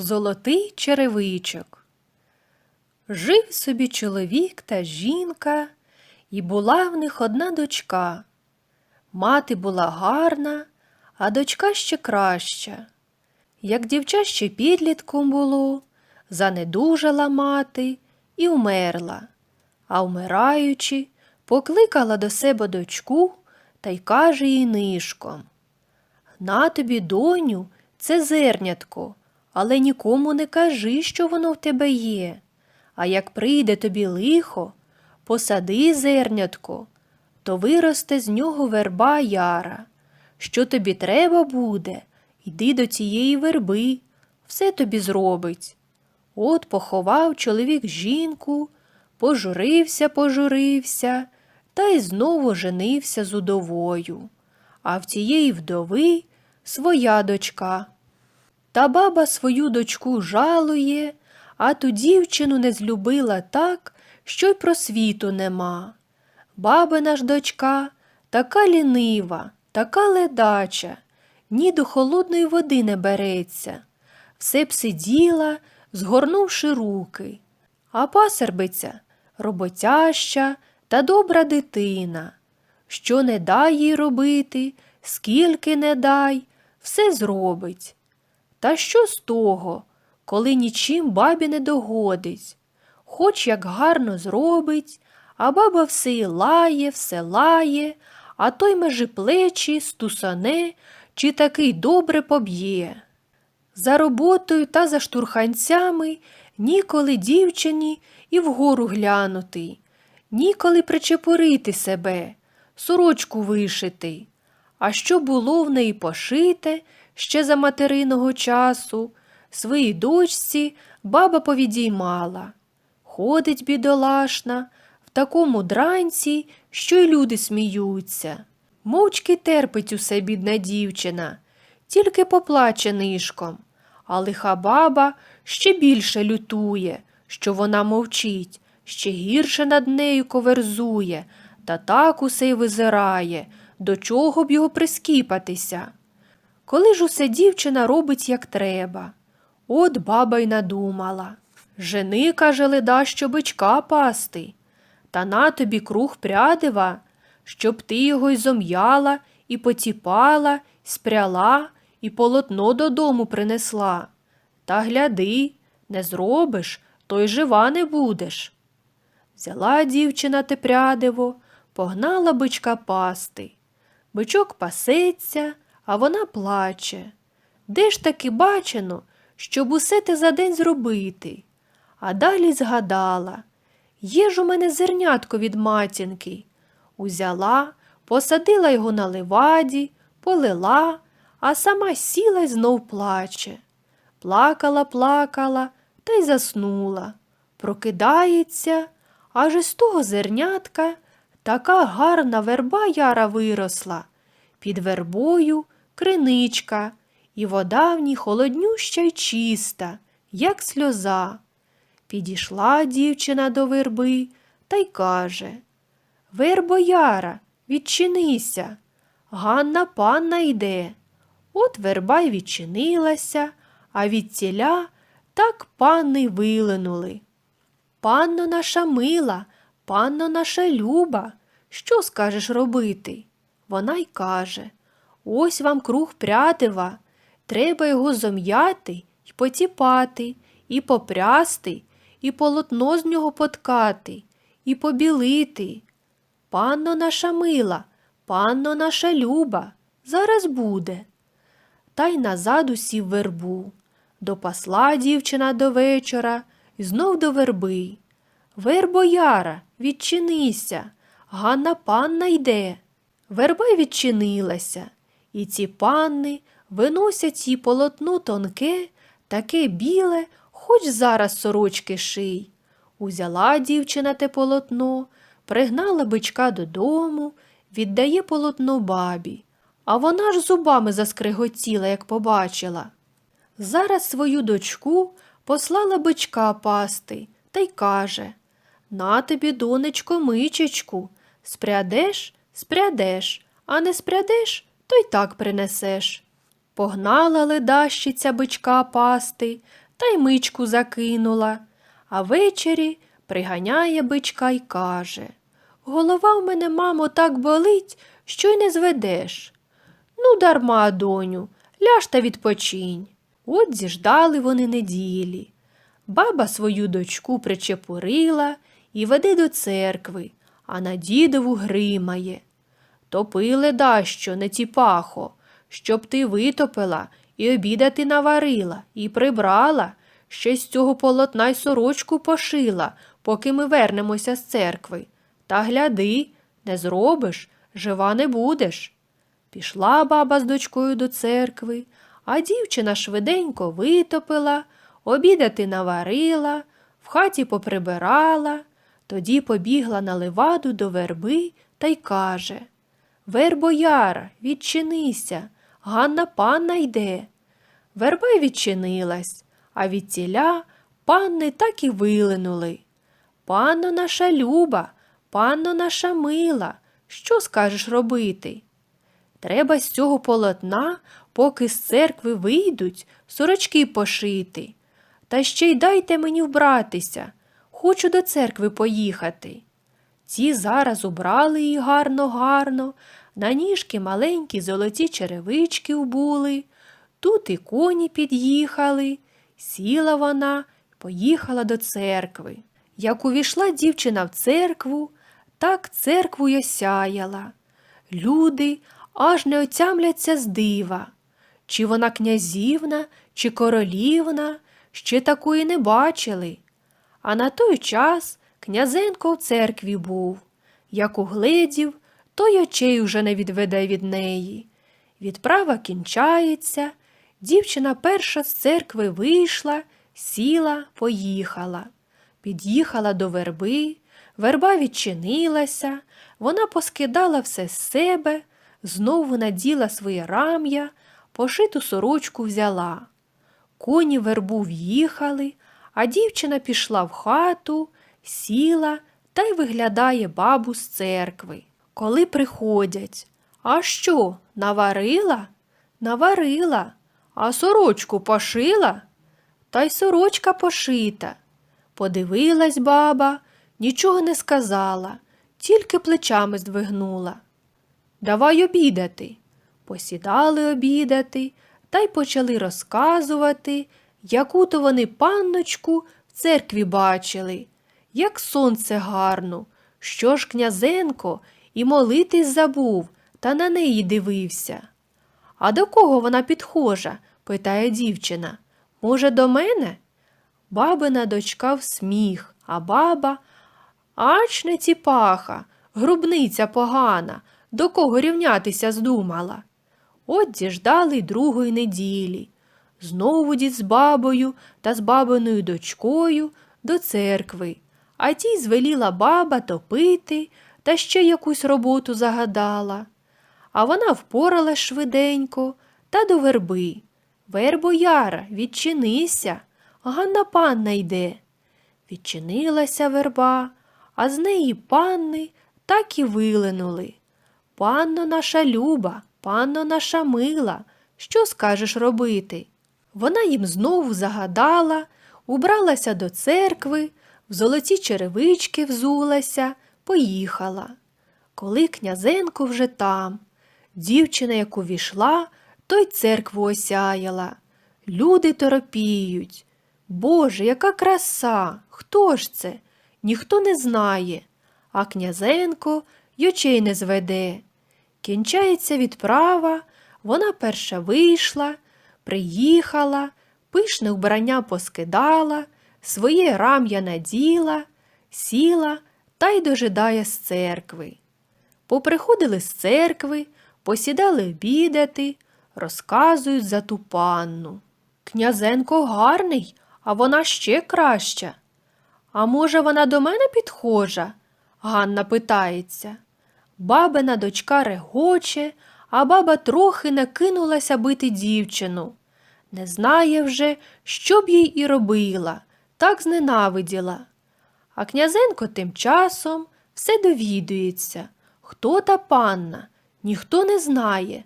Золотий черевичок. Жив собі чоловік та жінка, і була в них одна дочка. Мати була гарна, а дочка ще краща. Як дівча ще підлітком було, занедужала мати і умерла, а вмираючи, покликала до себе дочку та й каже їй нишком. На тобі, доню, це зернятко, але нікому не кажи, що воно в тебе є. А як прийде тобі лихо, посади зернятко, то виросте з нього верба яра. Що тобі треба буде, йди до цієї верби, все тобі зробить. От поховав чоловік жінку, пожурився, пожурився, та й знову женився з удовою. А в тієї вдови своя дочка. Та баба свою дочку жалує, а ту дівчину не злюбила так, що й просвіту нема. Бабина ж дочка така лінива, така ледача, ні до холодної води не береться. Все б сиділа, згорнувши руки. А пасербиця роботяща та добра дитина. Що не дай їй робити, скільки не дай, все зробить. Та що з того, коли нічим бабі не догодить? Хоч як гарно зробить, а баба все й лає, все лає, а той межи плечі, стусане чи такий добре поб'є. За роботою та за штурханцями ніколи дівчині і вгору глянути, ніколи причепурити себе, сорочку вишити. А що було в неї пошите ще за материного часу, своїй дочці баба повідіймала. Ходить бідолашна, в такому дранці, що й люди сміються. Мовчки терпить усе бідна дівчина, тільки поплаче нишком, а лиха баба ще більше лютує, що вона мовчить, ще гірше над нею коверзує, та так усе й визирає, до чого б його прискіпатися. Коли ж усе дівчина робить, як треба. От баба й надумала. Жени, каже, леда, що бичка пасти, та на тобі круг прядива, щоб ти його й зом'яла, і потіпала, спряла, і полотно додому принесла. Та гляди, не зробиш, то й жива не будеш. Взяла дівчина те прядиво, погнала бичка пасти. Бичок пасеться, а вона плаче. Де ж таки бачено, щоб усе те за день зробити? А далі згадала є ж у мене зернятко від матінки. Узяла, посадила його на леваді, полила, а сама сіла й знов плаче. Плакала, плакала та й заснула. Прокидається, аж із того зернятка така гарна верба яра виросла. Під вербою криничка, і вода в ній холоднюща й чиста, як сльоза. Підійшла дівчина до верби та й каже Вербо яра, відчинися, Ганна панна йде. От верба й відчинилася, а від ціля так панни вилинули. Панно наша мила, панно наша люба, що скажеш робити? Вона й каже Ось вам круг прядива, треба його зом'яти й потіпати, і попрясти, і полотно з нього поткати, і побілити. Панно наша мила, панно наша люба, зараз буде. Та й назад усів вербу. Допасла дівчина до вечора і знов до верби. Вербо яра, відчинися, Ганна панна йде. Верба відчинилася, і ці панни виносять їй полотно тонке, таке біле, хоч зараз сорочки ший. Узяла дівчина те полотно, пригнала бичка додому, віддає полотно бабі. А вона ж зубами заскриготіла, як побачила. Зараз свою дочку послала бичка пасти та й каже На тобі, донечко, мичечку, спрядеш, спрядеш, а не спрядеш, то й так принесеш. Погнала ледащиця бичка пасти та й мичку закинула, а ввечері приганяє бичка й каже Голова в мене, мамо, так болить, що й не зведеш. Ну, дарма, доню, ляж та відпочинь. От зіждали вони неділі. Баба свою дочку причепурила і веде до церкви, а на дідову гримає. Топили дащо, не ціпахо, щоб ти витопила і обідати наварила, і прибрала, ще з цього полотна й сорочку пошила, поки ми вернемося з церкви. Та гляди, не зробиш, жива не будеш. Пішла баба з дочкою до церкви, а дівчина швиденько витопила, обідати наварила, в хаті поприбирала, тоді побігла на леваду до верби та й каже Вербо Яра, відчинися, Ганна панна йде. Верба й відчинилась, а від ціля панни так і вилинули. Панно наша люба, панно наша мила, що скажеш робити? Треба з цього полотна, поки з церкви вийдуть, сорочки пошити. Та ще й дайте мені вбратися. Хочу до церкви поїхати. Ці зараз убрали її гарно-гарно, на ніжки маленькі золоті черевички вбули, тут і коні під'їхали. Сіла вона поїхала до церкви. Як увійшла дівчина в церкву, так церкву й осяяла. Люди аж не отямляться з дива. Чи вона князівна, чи королівна, ще такої не бачили. А на той час князенко в церкві був. Як угледів, то й очей уже не відведе від неї. Відправа кінчається, дівчина перша з церкви вийшла, сіла, поїхала. Під'їхала до верби, верба відчинилася, вона поскидала все з себе, знову наділа своє рам'я, пошиту сорочку взяла. Коні вербу в'їхали, а дівчина пішла в хату, сіла та й виглядає бабу з церкви. Коли приходять, а що, наварила? Наварила, а сорочку пошила? Та й сорочка пошита. Подивилась баба, нічого не сказала, тільки плечами здвигнула. Давай обідати. Посідали обідати та й почали розказувати, яку то вони панночку в церкві бачили, як сонце гарно, що ж князенко і молитись забув, та на неї дивився. А до кого вона підхожа? питає дівчина. Може, до мене? Бабина дочка в сміх, а баба ач не ціпаха, грубниця погана, до кого рівнятися здумала. От зіждали й другої неділі. Знову дід з бабою та з бабиною дочкою до церкви, а тій звеліла баба топити та ще якусь роботу загадала. А вона впоралась швиденько та до верби. Вербо Яра, відчинися, Ганна панна йде. Відчинилася верба, а з неї панни так і вилинули. Панно наша люба, панно наша мила, що скажеш робити? Вона їм знову загадала, убралася до церкви, в золоті черевички взулася, поїхала. Коли князенко вже там, дівчина, як увійшла, то й церкву осяяла. Люди торопіють. Боже, яка краса! Хто ж це? Ніхто не знає, а князенко й очей не зведе. Кінчається відправа, вона перша вийшла, приїхала, пишне вбрання поскидала, своє рам'я наділа, сіла та й дожидає з церкви. Поприходили з церкви, посідали обідати, розказують за ту панну. Князенко гарний, а вона ще краща. А може, вона до мене підхожа? Ганна питається. Бабина дочка регоче, а баба трохи накинулася бити дівчину. Не знає вже, що б їй і робила, так зненавиділа. А князенко тим часом все довідується, хто та панна, ніхто не знає.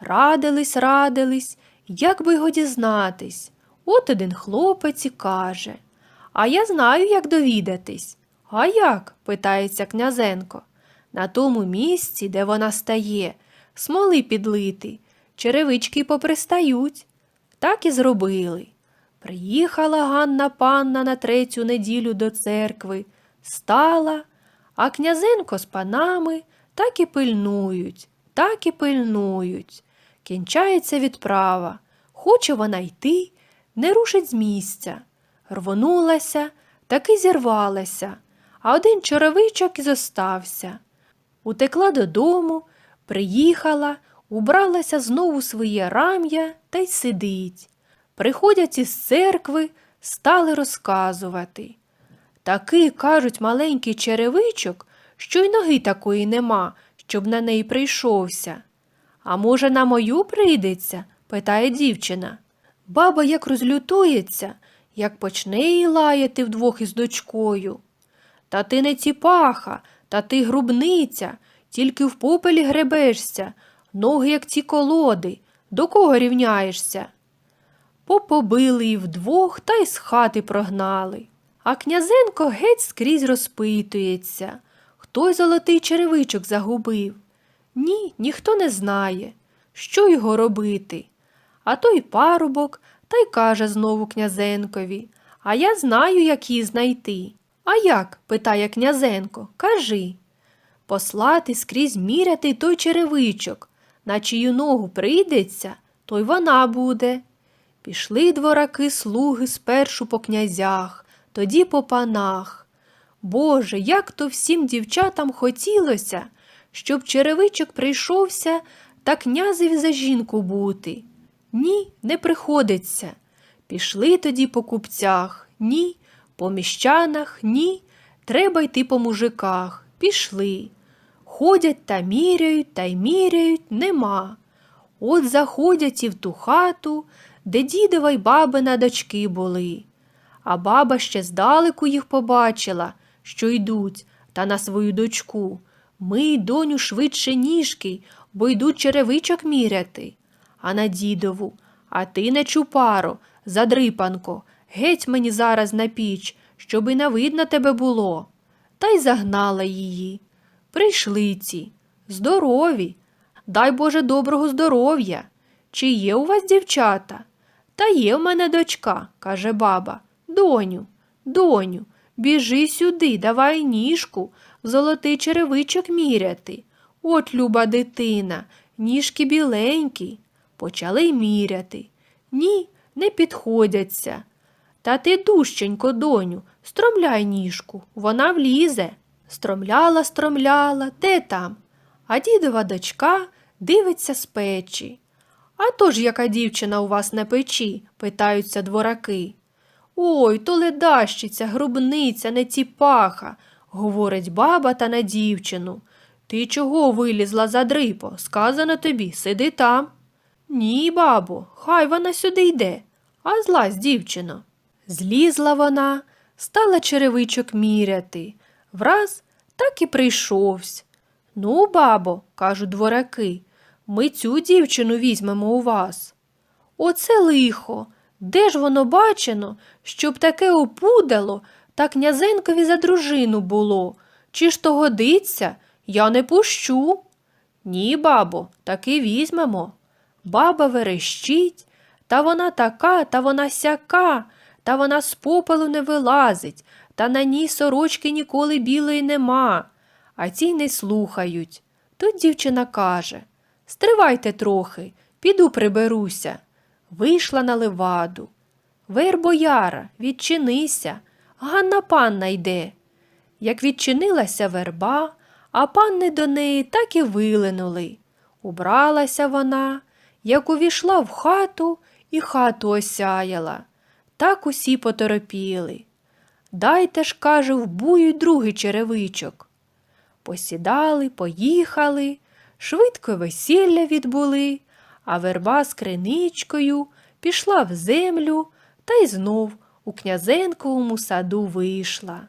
Радились, радились, як би його дізнатись. От один хлопець і каже А я знаю, як довідатись. А як? питається князенко. На тому місці, де вона стає, смоли підлити, черевички попристають. Так і зробили. Приїхала Ганна панна на третю неділю до церкви, стала, а князенко з панами так і пильнують, так і пильнують. Кінчається відправа. Хоче вона йти, не рушить з місця. Рвонулася, таки зірвалася, а один чоровичок і зостався. Утекла додому, приїхала, убралася знову своє рам'я та й сидить. Приходять із церкви, стали розказувати. Такий, кажуть, маленький черевичок, що й ноги такої нема, щоб на неї прийшовся. А може, на мою прийдеться? питає дівчина. Баба як розлютується, як почне її лаяти вдвох із дочкою. Та ти не ціпаха, та ти грубниця, тільки в попелі гребешся, ноги, як ці колоди, до кого рівняєшся? Попобили її вдвох та й з хати прогнали. А князенко геть скрізь розпитується, хто й золотий черевичок загубив. Ні, ніхто не знає, що його робити. А той парубок та й каже знову князенкові А я знаю, як її знайти. А як? питає князенко, кажи. Послати скрізь міряти той черевичок, на чию ногу прийдеться, то й вона буде. Пішли двораки слуги спершу по князях, тоді по панах. Боже, як то всім дівчатам хотілося, щоб черевичок прийшовся та князеві за жінку бути. Ні, не приходиться. Пішли тоді по купцях, ні, по міщанах, ні. Треба йти по мужиках. Пішли. Ходять та міряють, та й міряють нема. От заходять і в ту хату, де дідова й бабина дочки були. А баба ще здалеку їх побачила, що йдуть, та на свою дочку. Мий, доню, швидше ніжки, бо йдуть черевичок міряти. А на дідову, а ти не чупаро, задрипанко, геть мені зараз на піч, щоби не видно тебе було. Та й загнала її. Прийшли ці, здорові, дай Боже доброго здоров'я. Чи є у вас дівчата? Та є в мене дочка, каже баба. Доню, доню, біжи сюди, давай ніжку, золотий черевичок міряти. От, люба дитина, ніжки біленькі. Почали міряти. Ні, не підходяться. Та ти дужченько, доню, стромляй ніжку, вона влізе. Стромляла, стромляла, де там? А дідова дочка дивиться з печі. А то ж яка дівчина у вас на печі? питаються двораки. Ой, то ледащиця, грубниця, не ціпаха, говорить баба та на дівчину. Ти чого вилізла за дрипо? Сказано тобі, сиди там. Ні, бабо, хай вона сюди йде, а злазь, дівчино. Злізла вона, стала черевичок міряти. Враз так і прийшовсь. Ну, бабо, кажуть двораки, ми цю дівчину візьмемо у вас. Оце лихо. Де ж воно бачено, щоб таке опудало та князенкові за дружину було? Чи ж то годиться? Я не пущу. Ні, бабо, таки візьмемо. Баба верещить, та вона така, та вона сяка, та вона з попелу не вилазить, та на ній сорочки ніколи білої нема. А ці не слухають. Тут дівчина каже Стривайте трохи, піду приберуся. Вийшла на леваду. Вер бояра, відчинися, Ганна панна йде. Як відчинилася верба, а панни до неї так і вилинули. Убралася вона, як увійшла в хату і хату осяяла. Так усі поторопіли. Дайте ж, каже, вбую другий черевичок. Посідали, поїхали, швидко весілля відбули, а верба з криничкою пішла в землю та й знов у князенковому саду вийшла.